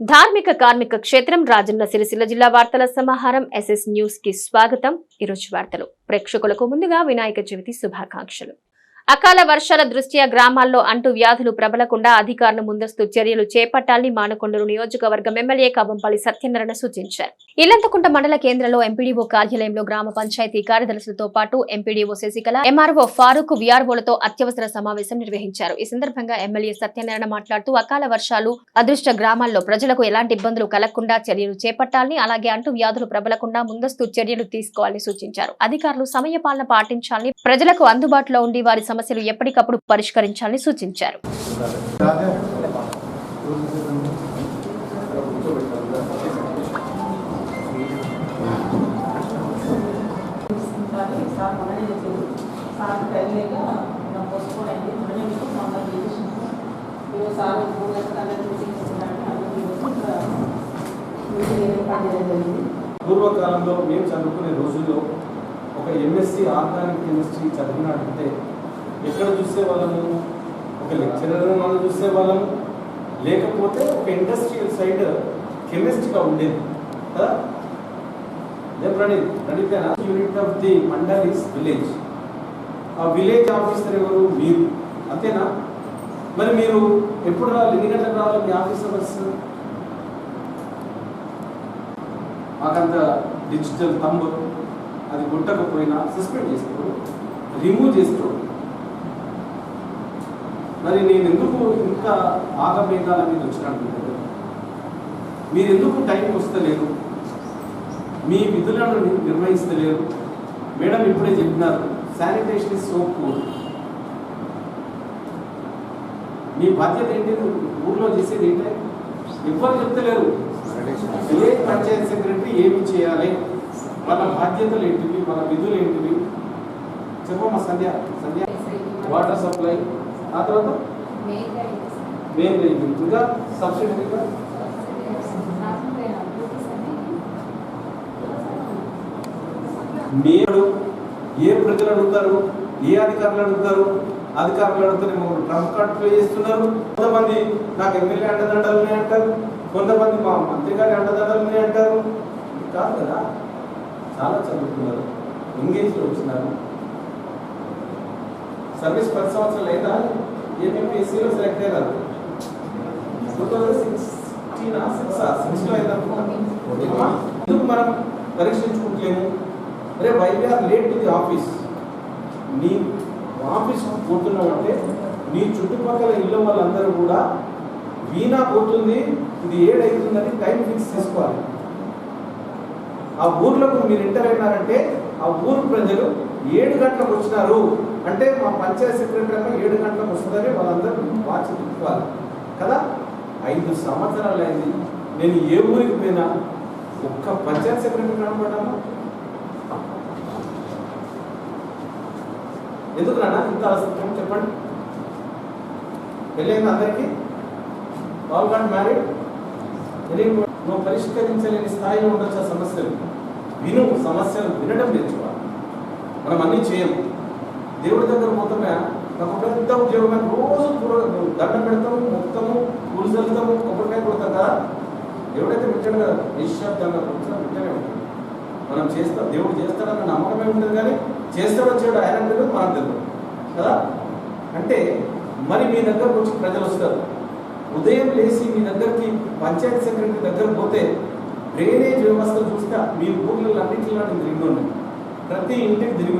ధార్మిక కార్మిక క్షేత్రం రాజన్న సిరిసిల్ల జిల్లా వార్తల సమాహారం ఎస్ఎస్ న్యూస్కి స్వాగతం. ఈరోజు వార్తలు. ప్రేక్షకులకు ముందుగా వినాయక చవితి శుభాకాంక్షలు. అకాల వర్షాల దృష్ట్యా గ్రామాల్లో అంటూ వ్యాధులు ప్రబలకుండా అధికారులు ముందస్తు చర్యలు చేపట్టాలని మానకొండూరు నియోజకవర్గం ఎమ్మెల్యే కవంపల్లి సత్యనారాయణ సూచించారు. ఇల్లంతకుంట మండల కేంద్రంలో ఎంపీడీఓ కార్యాలయంలో గ్రామ పంచాయతీ కార్యదర్శులతో పాటు ఎంపీడీఓ శశికళ ఎంఆర్ఓ ఫారూక్ వీఆర్ఓలతో అత్యవసర సమావేశం నిర్వహించారు. ఈ సందర్భంగా ఎమ్మెల్యే సత్యనారాయణ మాట్లాడుతూ అకాల వర్షాలు అదృష్ట గ్రామాల్లో ప్రజలకు ఎలాంటి ఇబ్బందులు కలగకుండా చర్యలు చేపట్టాలని అలాగే అంటూ వ్యాధులు ప్రబలకుండా ముందస్తు చర్యలు తీసుకోవాలని సూచించారు. అధికారులు సమయపాలన పాటించాలని ప్రజలకు అందుబాటులో ఉండి వారి సమస్యలు ఎప్పటికప్పుడు పరిష్కరించాలని సూచించారు. పూర్వకాలంలో మేము చదువుకునే రోజుల్లో ఒక ఎంఎస్సి ఆర్గానిక్ కెమిస్ట్రీ చదివినట్టే ఎక్కడ చూసేవాళ్ళము ఒక లెక్చరర్ మనం చూసేవాళ్ళము లేకపోతే ఒక ఇండస్ట్రియల్ సైడ్ కెమిస్ట్గా ఉండేది. కదా? నేను Praneeth? ప్రణీతేనా? Unit of the mandal is village ఆ విలేజ్ ఆఫీసర్ ఎవరు? మీరు. అంతేనా? మరి మీరు ఎప్పుడు రావాలి? ఎన్ని గంటలకు రావాలి మీ ఆఫీస్ అవర్స్ మాకంత డిజిటల్ తంబు. అది గుట్టకపోయినా సస్పెండ్ చేసుకోడు రిమూవ్ చేసుకోడు మరి నేను ఎందుకు ఇంత ఆగమేఘాల మీద వచ్చినట్టున్నాను? మీరు ఎందుకు టైంకి వస్తలేరు మీ విధులను నిర్వహిస్తలేరు మేడం ఇప్పుడే చెప్పినారు శానిటేషన్ ఇస్ సో పూర్. మీ బాధ్యత ఏంటి ఊర్లో చేసేది ఏంటి? ఎవ్వరు చెప్తలేరు. విలేజ్ పంచాయత్ సెక్రటరీ ఏమి చేయాలి? వాళ్ళ బాధ్యతలు ఏంటివి? వాళ్ళ విధులు ఏంటివి? చెప్పమ్మా సంధ్య సంధ్య. Water supply. ఆ తర్వాత? మెయిన్ రైటింగ్ ఇంకా సబ్సిడీగా మీరు ఏ ప్రజలు అడుగుతారు? ఏ అధికారులు అడుగుతారు? అధికారులు అడుగుతారు మమ్మల్ని ట్రంప్ కార్డ్ ప్లే చేస్తున్నారు. కొంతమంది నాకు ఎమ్మెల్యే అండదండలు ఉన్నాయి అంటారు. కొంతమంది మా మంత్రి గారి అండదండలు ఉన్నాయి అంటారు. కాదు కదా. చాలా చదువుకున్నారు. ఎంగేజ్లో వచ్చినారు. సర్వీస్ పది సంవత్సరాలు అయిందా? ఏపీఎస్సీలో సెలెక్ట్ అయినారు టూ థౌజండ్ సిక్స్టీనా సిక్స్ సిక్స్లో అయిందనుకుంటా ఎందుకు మనం పరీక్షించుకుంటలేము? అరే why are late to the office నీ ఆఫీస్ పోతున్నావు అంటే నీ చుట్టుపక్కల ఇళ్ళ వాళ్ళందరూ కూడా వీణా పోతుంది ఇది ఏడైతుందని టైం ఫిక్స్ చేసుకోవాలి. ఆ ఊర్లోకి మీరు ఎంటర్ అయినారంటే ఆ ఊరు ప్రజలు ఏడు గంటలకు వచ్చినారు. అంటే మా పంచాయత్ సెక్రటరీ అమ్మ ఏడు గంటలకు వస్తుందని వాళ్ళందరూ వాచి తిప్పుకోవాలి. కదా? ఐదు సంవత్సరాలు అయింది. నేను ఏ ఊరికి పోయినా ఒక్క పంచాయత్ సెక్రటరీ కనపడ్డామా? ఎందుకు నాన్న ఇంత అసత్యం చెప్పండి. పెళ్ళైంది అందరికీ? ఆల్ గాట్ మ్యారీడ్ నువ్వు పరిష్కరించలేని స్థాయిలో ఉండొచ్చు ఆ సమస్యలు. విను సమస్యలు వినడం నేర్చుకో. మనం అన్నీ చేయము దేవుడి దగ్గర మొత్తమే నాకు పెద్ద ఉద్యోగం రోజు దండం పెడతాము మొత్తము పూలు చల్లుతాము కొబ్బరికాయ కొడతాం కదా. దేవుడైతే పెట్టాడు కదా నిశ్శబ్దంగా కూర్చొని పెట్టనే ఉంటాడు. మనం చేస్తాం దేవుడు చేస్తాడన్న నమ్మకమే ఉంటుంది కానీ చేస్తాడు వచ్చాడు ఆయన తెలియదు మనకు తెలియదు కదా? అంటే మరి మీ దగ్గరకు వచ్చి ప్రజలు వస్తారు. ఉదయం లేచి మీ దగ్గరికి పంచాయతీ సెక్రటరీ దగ్గర పోతే డ్రైనేజ్ వ్యవస్థ చూస్తే మీ ఊర్లలో అన్నింటిలో నేను తిరిగి ప్రతి ఇంటికి తిరిగి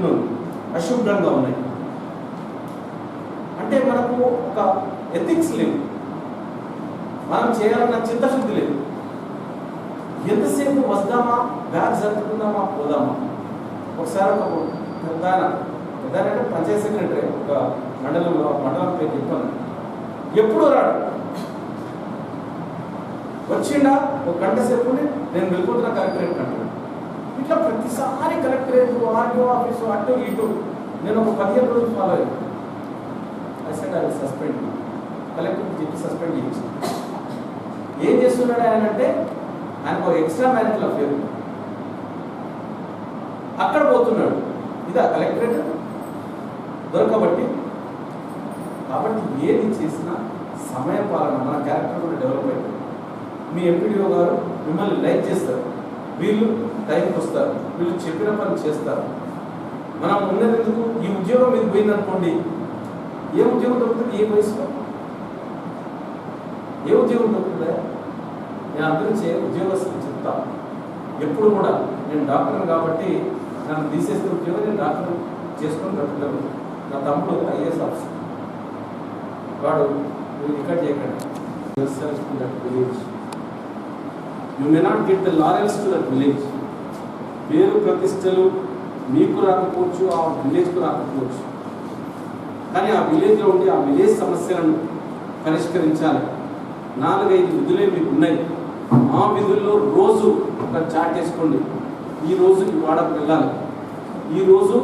అశుభ్రంగా ఉన్నాయి. అంటే మనకు ఒక ఎథిక్స్ లేవు. మనం చేయాలన్న చిత్తశుద్ధి లేదు. ఎంతసేపు వద్దామా బ్యాగ్ సర్దుకుందామా పోదామా? ఒకసారి ఒక పెద్ద పెద్ద అంటే పంచాయత్ సెక్రటరీ ఒక మండలంలో మండలం పేరు చెప్పాను ఎప్పుడు రాడు? వచ్చిండా? ఒక గంట సేపు నేను వెళ్ళిపోతున్నా కలెక్టరేట్ అంటాడు ఇట్లా ప్రతిసారి కలెక్టరేట్ ఆర్టీఓ ఆఫీసు అటు ఇటు? నేను ఒక పదిహేను రోజులు ఫాలో అయ్యాను. అసలు అది సస్పెండ్ కలెక్టర్ చెప్పి సస్పెండ్ చేయించి. ఏం చేస్తున్నాడు ఆయన అంటే ఆయన ఒక ఎక్స్ట్రా మ్యారిటల్ అఫేర్ అక్కడ పోతున్నాడు. ఇదా కలెక్టరేట్ దొరకబట్టి. కాబట్టి ఏది చేసినా సమయ పాలన మన క్యారెక్టర్ కూడా డెవలప్ అవుతుంది మీ ఎంపీడీఓ గారు మిమ్మల్ని లైక్ చేస్తారు. వీళ్ళు టైంకి వస్తారు. వీళ్ళు చెప్పిన పని చేస్తారు. మనం ఉండేందుకు ఈ ఉద్యోగం మీద పోయిందనుకోండి. ఏ ఉద్యోగం దొరుకుతుంది? ఏ వయసులో? ఏ ఉద్యోగం దొరుకుతుందా? నేను అందరూ ఉద్యోగస్తులు చెప్తా. ఎప్పుడు కూడా నేను డాక్టర్ కాబట్టి నన్ను తీసేస్తే ఉద్యోగం నేను డాక్టర్ చేసుకొని బ్రతకగలను నా తమ్ముడు ఐఏఎస్ ఆఫీసర్. వాడు రికార్డ్ ఇక్కడ చేయకండి you may not get the may to that village పేరు ప్రతిష్టలు మీకు రాకపోవచ్చు ఆ విలేజ్కు రాకపోవచ్చు. కానీ ఆ విలేజ్లో ఉండి ఆ విలేజ్ సమస్యలను పరిష్కరించాలి. నాలుగైదు విధులే మీకు ఉన్నాయి. ఆ విధుల్లో రోజు ఒక చాట్ వేసుకోండి. ఈ రోజు ఈ వాడకు వెళ్ళాలి. ఈ రోజు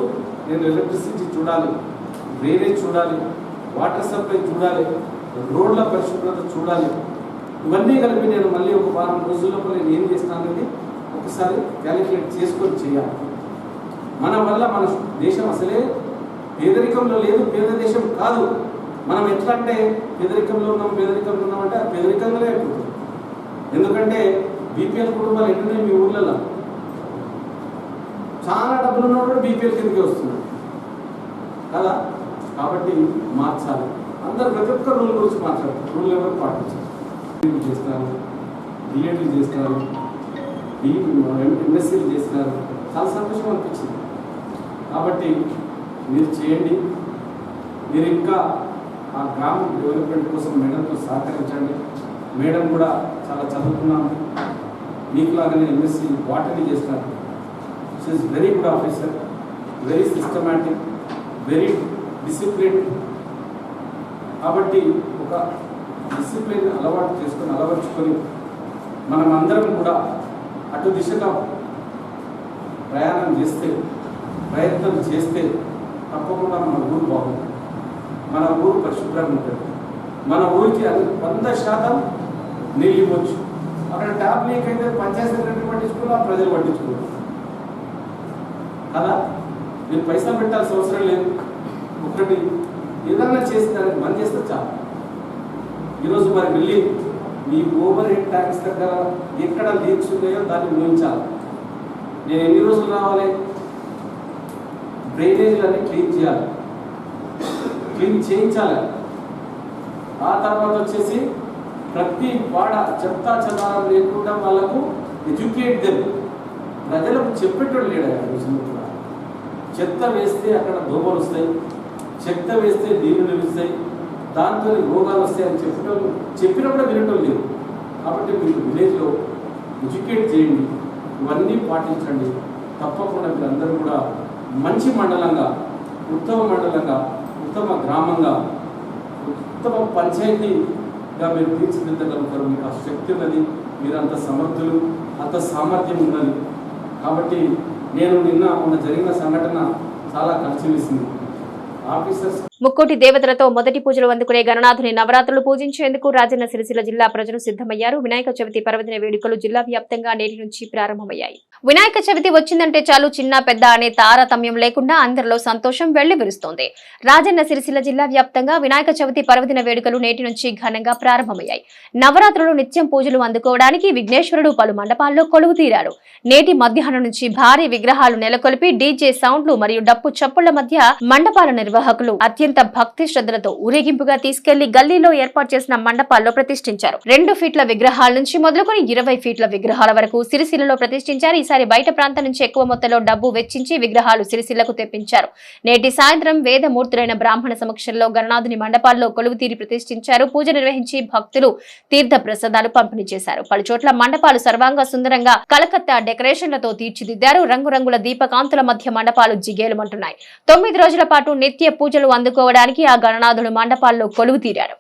నేను ఎలక్ట్రిసిటీ చూడాలి డ్రైనేజ్ చూడాలి వాటర్ సప్లై చూడాలి రోడ్ల పరిశుభ్రత చూడాలి. ఇవన్నీ కలిపి నేను మళ్ళీ ఒక వారం రోజుల్లో నేను ఏం చేస్తానని ఒకసారి క్యాలిక్యులేట్ చేసుకొని చేయాలి. మన వల్ల మన దేశం అసలే పేదరికంలో లేదు పేద దేశం కాదు. మనం ఎట్లా అంటే పేదరికంలో ఉన్నాం పేదరికంలో ఉన్నామంటే ఆ పేదరికంగానే అయిపోతుంది. ఎందుకంటే బీపీఎల్ కుటుంబాలు ఎన్నున్నాయి మీ ఊర్లలో? చాలా డబ్బులు ఉన్న కూడా బీపీఎల్ కిందకి వస్తున్నాడు కదా? కాబట్టి మార్చాలి. అందరు ప్రతి ఒక్క రూల్ గురించి మాట్లాడతారు. రూల్ ఎవరు పాటించారు. చేస్తున్నారు బిఎడ్లు చేస్తున్నారు ఎంఎస్సీలు చేస్తున్నారు చాలా సంతోషం అనిపించింది. కాబట్టి మీరు చేయండి. మీరు ఇంకా ఆ గ్రామ డెవలప్మెంట్ కోసం మేడంతో సహకరించండి. మేడం కూడా చాలా చదువుకున్నాను. మీకులాగానే ఎంఎస్సీ వాటర్ని చేస్తారు. She is very good officer very systematic very discipline కాబట్టి ఒక డిసిప్లిన్ అలవాటు చేసుకొని అలవర్చుకొని మనం అందరం కూడా అటు దిశగా ప్రయాణం చేస్తే ప్రయత్నం చేస్తే తప్పకుండా మన ఊరు బాగుంటుంది. మన ఊరు పరిశుభ్రంగా ఉంటుంది. మన ఊరికి అది వంద శాతం నీళ్ళు ఇవ్వచ్చు. అక్కడ ట్యాబ్ లీక్ అయితే పంచాయతీ సెక్రటరీ పట్టించుకోవాలి? ఆ ప్రజలు పట్టించుకోవాలి కదా? మీరు పైసలు పెట్టాల్సిన అవసరం లేదు. ఒకటి ఏదన్నా చేసి దానికి బంద్ చేస్తే చాలు. ఈరోజు మరి వెళ్ళి మీ ఓవర్ హెడ్ ట్యాక్స్ దగ్గర ఎక్కడ లీక్స్ ఉన్నాయో దాన్ని ఊహించాలి నేను ఎన్ని రోజులు రావాలి? డ్రైనేజీలన్నీ క్లీన్ చేయాలి. క్లీన్ చేయించాలి. ఆ తర్వాత వచ్చేసి ప్రతి వాడ చెత్త చెదారం లేకుండా వాళ్ళకు ఎడ్యుకేట్ దెమ్ ప్రజలకు చెప్పేటోళ్ళు లేడు కూడా చెత్త వేస్తే అక్కడ దోమలు వస్తాయి. చెత్త వేస్తే నీళ్ళు లభిస్తాయి దాంతో రోగాలు వస్తాయి అని చెప్పేటోళ్ళు చెప్పినప్పుడు వినటం లేదు. కాబట్టి మీరు విలేజ్లో ఎడ్యుకేట్ చేయండి. ఇవన్నీ పాటించండి. తప్పకుండా మీరందరూ కూడా మంచి మండలంగా ఉత్తమ మండలంగా ఉత్తమ గ్రామంగా ఉత్తమ పంచాయతీగా మీరు తీర్చిదిద్దగలుగుతారు. మీకు ఆ శక్తి ఉన్నది మీరు అంత సమర్థులు అంత సామర్థ్యం ఉన్నది. కాబట్టి నేను నిన్న మొన్న జరిగిన సంఘటన చాలా కలిసి వేసింది ఆఫీసర్స్ ముక్కోటి దేవతలతో మొదటి పూజలు అందుకునే గణనాథుని నవరాత్రులు పూజించేందుకు రాజన్న సిరిసిల్ల జిల్లా ప్రజలు సిద్ధమయ్యారు. వినాయక చవితి పర్వదిన వేడుకలు జిల్లా వ్యాప్తంగా నేటి నుంచి ప్రారంభమయ్యాయి. వినాయక చవితి వచ్చిందంటే చాలు చిన్న పెద్ద అనే తారతమ్యం లేకుండా అందరిలో సంతోషం వెళ్ళివిరుస్తోంది రాజన్న సిరిసిల్ల జిల్లా వ్యాప్తంగా వినాయక చవితి పర్వదిన వేడుకలు నేటి నుంచి ఘనంగా ప్రారంభమయ్యాయి. నవరాత్రులు నిత్యం పూజలు అందుకోవడానికి విఘ్నేశ్వరుడు పలు మండపాల్లో కొలువు తీరారు. నేటి మధ్యాహ్నం నుంచి భారీ విగ్రహాలు నెలకొల్పి డీజే సౌండ్లు మరియు డప్పు చప్పుళ్ళ మధ్య మండపాల నిర్వాహకులు అత్యంత భక్తి శ్రద్ధలతో ఊరేగింపుగా తీసుకెళ్ళి గల్లీలో ఏర్పాటు చేసిన మండపాల్లో ప్రతిష్ఠించారు. రెండు ఫీట్ల విగ్రహాల నుంచి మొదలుకొని ఇరవై ఫీట్ల విగ్రహాల వరకు సిరిసిల్లలో ప్రతిష్ఠించారు. ఈసారి బయట ప్రాంతం నుంచి ఎక్కువ మొత్తంలో డబ్బు వెచ్చించి విగ్రహాలు సిరిసిల్లకు తెప్పించారు. నేటి సాయంత్రం వేదమూర్తులైన బ్రాహ్మణ సమక్షంలో గణనాథుని మండపాల్లో కొలువు తీరి ప్రతిష్ఠించారు. పూజ నిర్వహించి భక్తులు తీర్థ ప్రసాదాలు పంపిణీ చేశారు. పలుచోట్ల మండపాలు సర్వాంగ సుందరంగా కలకత్తా డెకరేషన్లతో తీర్చిదిద్దారు. రంగురంగుల దీపకాంతుల మధ్య మండపాలు జిగేలుమంటున్నాయి తొమ్మిది రోజుల పాటు నిత్య పూజలు ఆదుకోవడానికి ఆ గణనాథుడు మండపాల్లో కొలువు తీరారు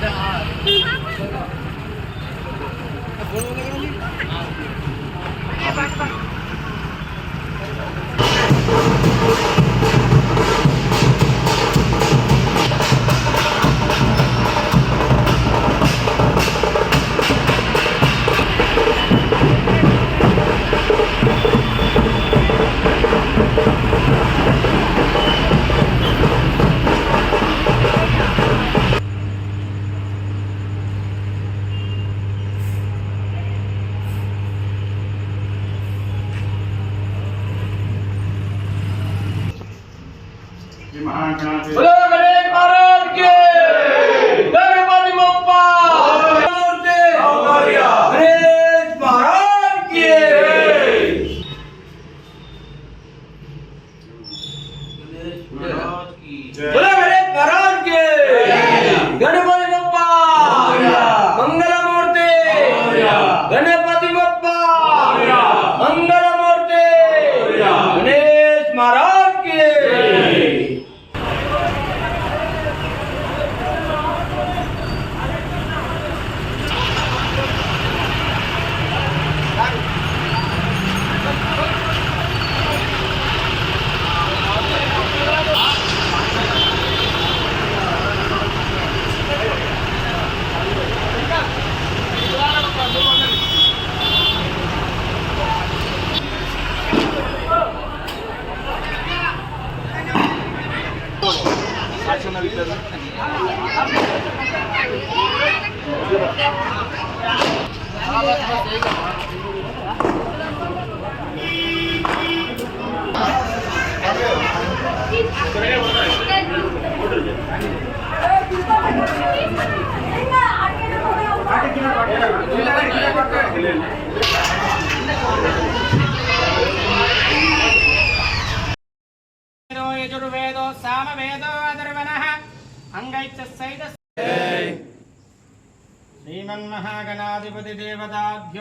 Thank you. Thank you.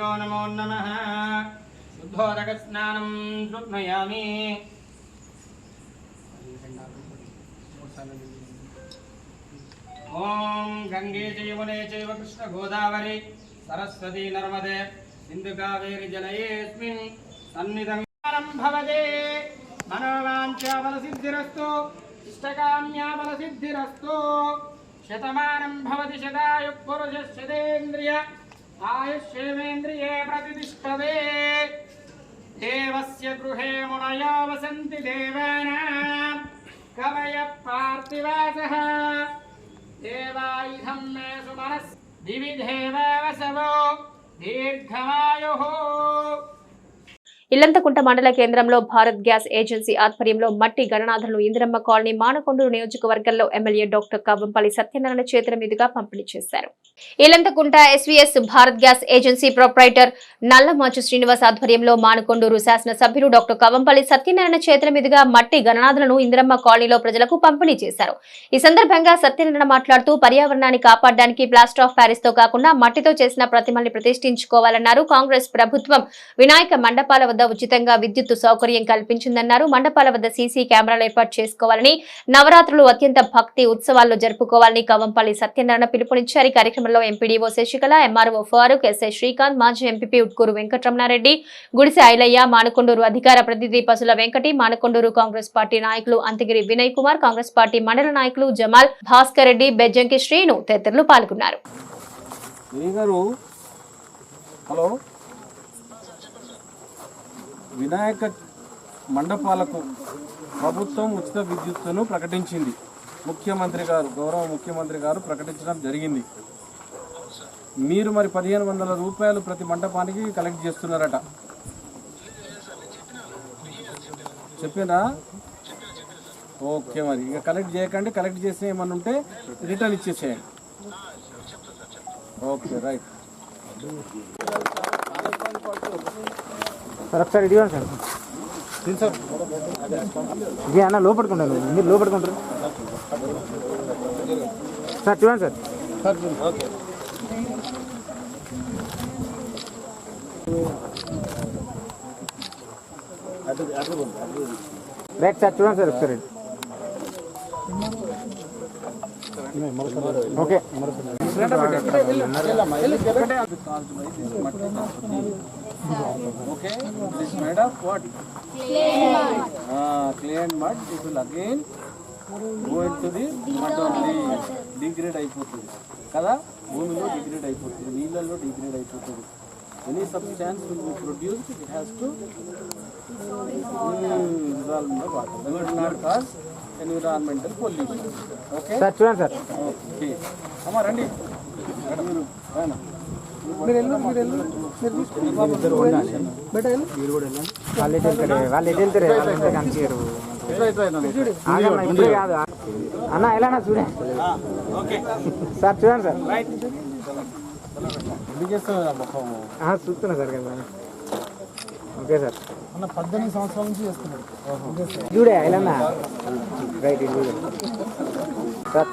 దేవతాభ్యో నమో నమః శుద్ధోదక స్నానం శృణయామి ఓం గంగే చైవనే చైవ కృష్ణ గోదావరి సరస్వతి నర్మదే సింధు కావేరి జలయేస్మిన్ సన్నిధం భవదే మనోవాంఛాబలసిద్ధిరస్తు ఇష్టకామ్యాబలసిద్ధిరస్తు శతమానం భవతి శతాయు పురుషశతేంద్రియ ఆయుష్యేంద్రియే ప్రతిష్టదే దేవస్య గృహే మునయో వసంతి దేవానాం కవయ పార్థివాసః దేవాయుధం మే ఇల్లంతకుంట మండల కేంద్రంలో భారత్ గ్యాస్ ఏజెన్సీ ఆధ్వర్యంలో మట్టి గణనాథులను ఇందిరమ్మ కాలనీ మానకొండూరు నియోజకవర్గంలో ఎమ్మెల్యే డాక్టర్ కవ్వంపల్లి సత్యనారాయణ చేతుల మీదుగా పంపిణీ చేశారు. Illanthakunta SVS Bharat gas agency proprietor Nallamachu Srinivas ఆధ్వర్యంలో మానకొండూరు శాసనసభ్యులు డాక్టర్ కవ్వంపల్లి సత్యనారాయణ చేతుల మీదుగా మట్టి గణనాథులను ఇందిరమ్మ కాలనీలో ప్రజలకు పంపిణీ చేశారు. ఈ సందర్భంగా సత్యనారాయణ మాట్లాడుతూ పర్యావరణాన్ని కాపాడడానికి ప్లాస్టర్ ఆఫ్ ప్యారిస్తో కాకుండా మట్టితో చేసిన ప్రతిమల్ని ప్రతిష్ఠించుకోవాలన్నారు కాంగ్రెస్ ప్రభుత్వం. వినాయక మండపాల వద్ద ఉచితంగా విద్యుత్ సౌకర్యం కల్పించిందన్నారు. మండపాల వద్ద సీసీ కెమెరాలు ఏర్పాటు చేసుకోవాలని నవరాత్రులు అత్యంత భక్తి ఉత్సవాల్లో జరుపుకోవాలని కవంపల్లి సత్యనారాయణ పిలుపునిచ్చారు. ఈ కార్యక్రమంలో MPDO Sasikala MRO Farooq SI Srikanth మాజీ ఎంపీ ఉట్కూరు వెంకటరమణారెడ్డి గుడిసె ఐలయ్య మానకొండూరు అధికార ప్రతినిధి పసుల వెంకటి మానకొండూరు కాంగ్రెస్ పార్టీ నాయకులు అంతగిరి వినయ్ కుమార్ కాంగ్రెస్ పార్టీ మండల నాయకులు జమాల్ భాస్కర్ రెడ్డి బెజ్జంకి శ్రీను తదితరులు పాల్గొన్నారు. హలో? వినాయక మండపాలకు ప్రభుత్వం ఉచిత విద్యుత్తును ప్రకటించింది. ముఖ్యమంత్రి గారు గౌరవ ముఖ్యమంత్రి గారు ప్రకటించడం జరిగింది. మీరు మరి పదిహేను వందల రూపాయలు ప్రతి మండపానికి కలెక్ట్ చేస్తున్నారట. చెప్పినా? ఓకే మరి. ఇక కలెక్ట్ చేయకండి. కలెక్ట్ చేసిన ఏమన్నా ఉంటే రిటర్న్ ఇచ్చేసేయండి. Okay right. సార్ ఒకసారి ఇదిగోండి ఇవ్వండి సార్. ఇది అన్న లోపడుకుంటాను. మీరు లోపడుకుంటారు. సార్ చూడండి సార్. రైట్ సార్ చూడండి సార్ ఒకసారి okay. Okay, it is made of what? Clay mud. Ah, clay and mud. It will again go into the mud only. Degrade అయిపోతుంది కదా భూమిలో డిగ్రేడ్ అయిపోతుంది నీళ్ళల్లో డిగ్రేడ్ అయిపోతుంది any substance will be produced it has to dissolve in the water. That will not cause environmental pollution. Okay? Sir చూడండి sir okay అమ్మ రండి రండి మీరు రానా వాళ్ళు ఎటు వెళ్తారు వాళ్ళు ఎటు వెళ్తారు వాళ్ళు ఎంత కనిపించారు. ఇప్పుడే కాదు. అన్న ఎలా చూడే. సార్ చూడండి సార్. చూస్తున్నా సార్ కదా. Okay sir. అన్న పద్దెనిమిది సంవత్సరాల నుంచి చూడే ఇలా రైట్ చూడండి సార్.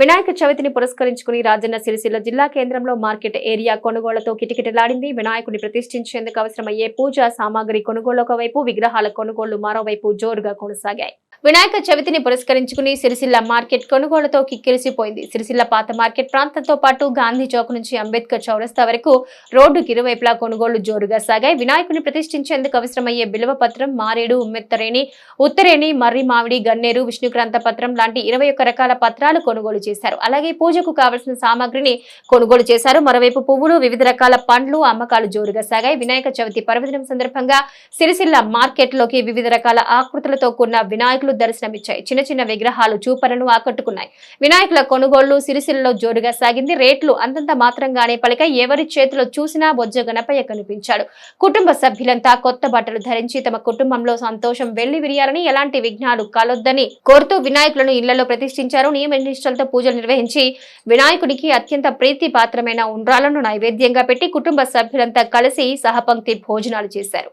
వినాయక చవితిని పురస్కరించుకుని రాజన్న సిరిసిల్ల జిల్లా కేంద్రంలో మార్కెట్ ఏరియా కొనుగోళ్ళతో కిటకిటలాడింది. వినాయకుని ప్రతిష్ఠించేందుకు అవసరమయ్యే పూజా సామాగ్రి కొనుగోలు ఒకవైపు విగ్రహాల కొనుగోళ్ళు మరోవైపు జోరుగా కొనసాగాయి. వినాయక చవితిని పురస్కరించుకుని సిరిసిల్ల మార్కెట్ కొనుగోళ్ళతో కిక్కిరిసిపోయింది. సిరిసిల్ల పాత మార్కెట్ ప్రాంతంతో పాటు గాంధీ చౌక్ నుంచి అంబేద్కర్ చౌరస్తా వరకు రోడ్డుకి ఇరువైపులా కొనుగోళ్ళు జోరుగా సాగాయి. వినాయకుని ప్రతిష్ఠించేందుకు అవసరమయ్యే బిల్వపత్రం మారేడు ఉమ్మెత్తరేణి ఉత్తరేణి మర్రి మామిడి గన్నేరు విష్ణుక్రాంత పత్రం లాంటి ఇరవై ఒక్క రకాల పత్రాలు కొనుగోలు చేశారు. అలాగే పూజకు కావలసిన సామాగ్రిని కొనుగోలు చేశారు. మరోవైపు పువ్వులు వివిధ రకాల పండ్లు అమ్మకాలు జోరుగా సాగాయి. వినాయక చవితి పర్వదినం సందర్భంగా సిరిసిల్ల మార్కెట్లోకి వివిధ రకాల ఆకృతులతో కూడిన వినాయకులు దర్శనమిచ్చాయి. చిన్న చిన్న విగ్రహాలు చూపలను ఆకట్టుకున్నాయి. వినాయకుల కొనుగోళ్ళు సిరిసిల్లలో జోరుగా సాగింది. రేట్లు అంతంత మాత్రంగానే పలిక ఎవరి చేతిలో చూసినా బొజ్జ గణపయ్య కనిపించాడు. కుటుంబ సభ్యులంతా కొత్త బట్టలు ధరించి తమ కుటుంబంలో సంతోషం వెళ్ళి విరియాలని ఎలాంటి విఘ్నాలు కలొద్దని కోరుతూ వినాయకులను ఇళ్ళలో ప్రతిష్ఠించారు. నియమ నిష్టలతో పూజలు నిర్వహించి వినాయకుడికి అత్యంత ప్రీతి పాత్రమైన ఉండ్రాలను నైవేద్యంగా పెట్టి కుటుంబ సభ్యులంతా కలిసి సహపంక్తి భోజనాలు చేశారు.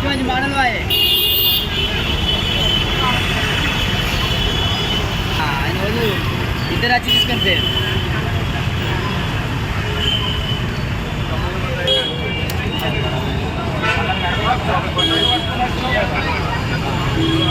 પાંચમાં જ માણલવાએ ఆయన వాళ్ళు ఇద్దరు వచ్చి తీసుకొని పేరు Thank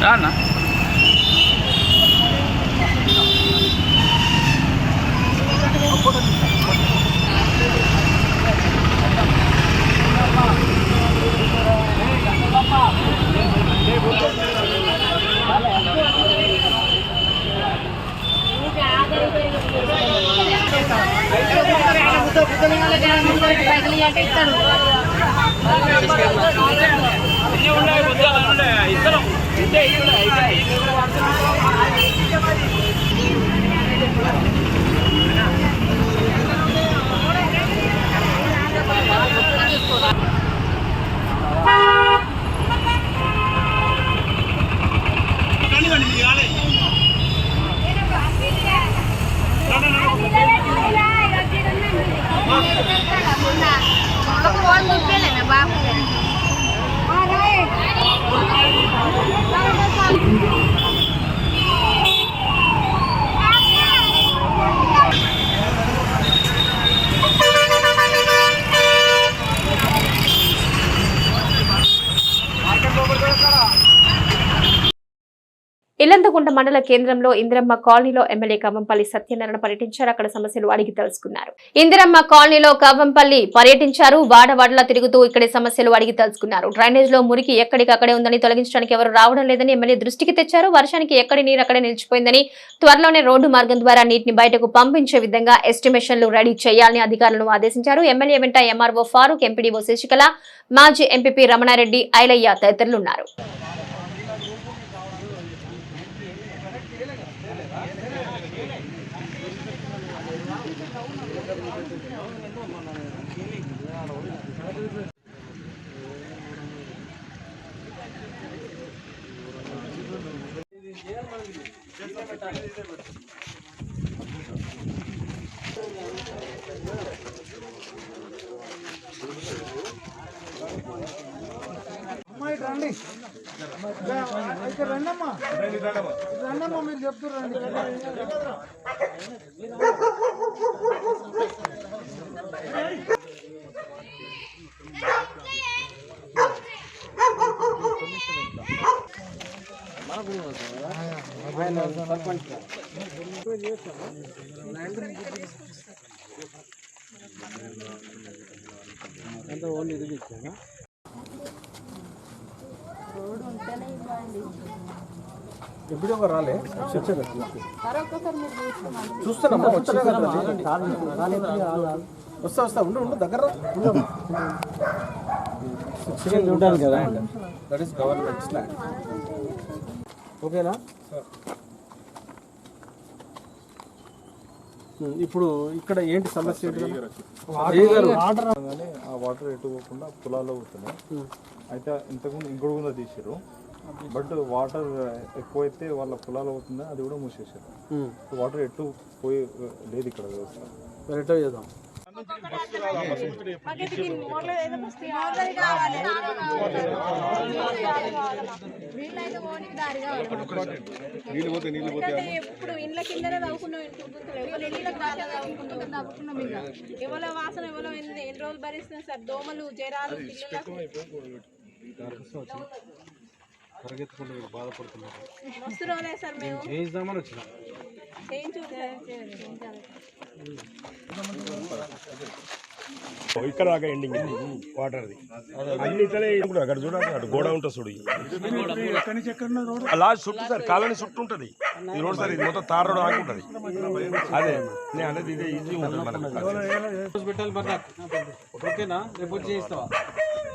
ఇల్లంతకుంట మండల కేంద్రంలో ఇందిరమ్మ కాలనీలో ఎమ్మెల్యే కవ్వంపల్లి సత్యనారాయణ పర్యటించారు. అక్కడ సమస్యలు అడిగి తెలుసుకున్నారు. ఇందిరమ్మ కాలనీలో కవ్వంపల్లి పర్యటించారు. వాడవాడలా తిరుగుతూ ఇక్కడి సమస్యలు అడిగి తెలుసుకున్నారు. డ్రైనేజ్లో మురికి ఎక్కడికక్కడే ఉందని తొలగించడానికి ఎవరు రావడం లేదని ఎమ్మెల్యే దృష్టికి తెచ్చారు. వర్షానికి ఎక్కడి నీరు అక్కడే నిలిచిపోయిందని త్వరలోనే రోడ్డు మార్గం ద్వారా నీటిని బయటకు పంపించే విధంగా ఎస్టిమేషన్లు రెడీ చేయాలని అధికారులను ఆదేశించారు. ఎమ్మెల్యే వెంట ఎంఆర్ఓ ఫారూక్ ఎంపీడీఓ శశికళ మాజీ ఎంపీపీ రమణారెడ్డి ఐలయ్య అమ్మాయి రండి. అయితే రండమ్మా. రండమ్మా మీరు చెప్తారు రండి. తదితరులు ఉన్నారు ఎప్పుడో ఒక రాలే చూస్తున్నామా కదా వస్తా వస్తా ఉండు ఉండు దగ్గర చూడాలి కదా దట్ ఈస్ గవర్నమెంట్ స్లాండ్ ఓకేనా ఇప్పుడు ఇక్కడ ఏంటి సమస్య? కానీ ఆ వాటర్ ఎటు పోకుండా పొలాల్లో పోతున్నాయి. అయితే ఇంతకుముందు ఇంకోటి కూడా తీసారు బట్ వాటర్ ఎక్కువైతే వాళ్ళ పొలాలు అవుతుంది అది కూడా మూసేసారు వాటర్ ఎటు పోయి లేదు ఇక్కడ వ్యవస్థ. చేద్దాం? ఎప్పుడు ఇండ్ల కిందనే తవ్వుకున్నాం తవ్వుకున్నాం తవ్వుకున్నాం ఇంకా వాసన ఎవరో ఎన్ని రోజులు భరిస్తున్నాం సార్ దోమలు జరాలు పిల్లలకు రోజులే సార్ మేము? చేద్దామని వచ్చిన. ఇక్కడ దాకా ఎండింగ్ వాటర్ది అన్ని ఇప్పుడు అక్కడ చూడండి అటు గోడ ఉంటుంది చూడు. లాస్ట్ చుట్టూ సార్ కాలనీ చుట్టూ ఉంటుంది. ఈ రోడ్ సార్ ఇది మొత్తం తార్ రోడ్ ఆగుంటుంది అదే నేను అనేది ఇదే ఈజీ ఉంటుంది మనకు. హాస్పిటల్ బర్దాక్ ఓకేనా? రేపు వచ్చి చేస్తావా